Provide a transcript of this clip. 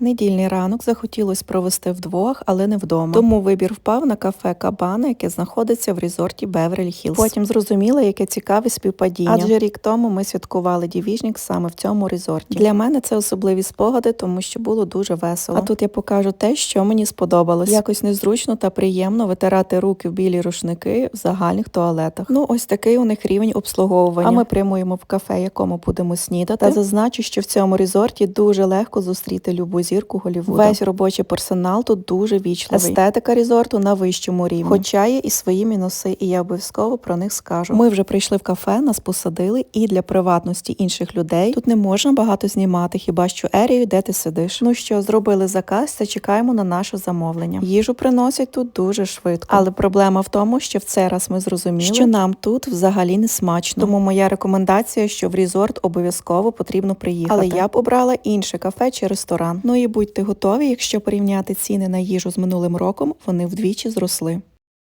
Недільний ранок захотілося провести вдвох, але не вдома. Тому вибір впав на кафе Кабана, яке знаходиться в резорті Беверлі Хіллз. Потім зрозуміла, яке цікаве співпадіння. Адже рік тому ми святкували дівіжник саме в цьому резорті. Для мене це особливі спогади, тому що було дуже весело. А тут я покажу те, що мені сподобалось. Якось незручно та приємно витирати руки в білі рушники в загальних туалетах. Ну ось такий у них рівень обслуговування. А ми прямуємо в кафе, якому будемо снідати. Та зазначу, що в цьому резорті дуже легко зустріти любу зірку Голлівуда. Весь робочий персонал тут дуже вічливий. Естетика резорту на вищому рівні. Хоча є і свої мінуси, і я обов'язково про них скажу. Ми вже прийшли в кафе, нас посадили, і для приватності інших людей тут не можна багато знімати, хіба що ерію, де ти сидиш. Ну що, зробили заказ та чекаємо на наше замовлення. Їжу приносять тут дуже швидко. Але проблема в тому, що в цей раз ми зрозуміли, що нам тут взагалі не смачно. Тому моя рекомендація, що в резорт обов'язково потрібно приїхати. Але я б обрала інше кафе чи ресторан. Ну і будьте готові, якщо порівняти ціни на їжу з минулим роком, вони вдвічі зросли.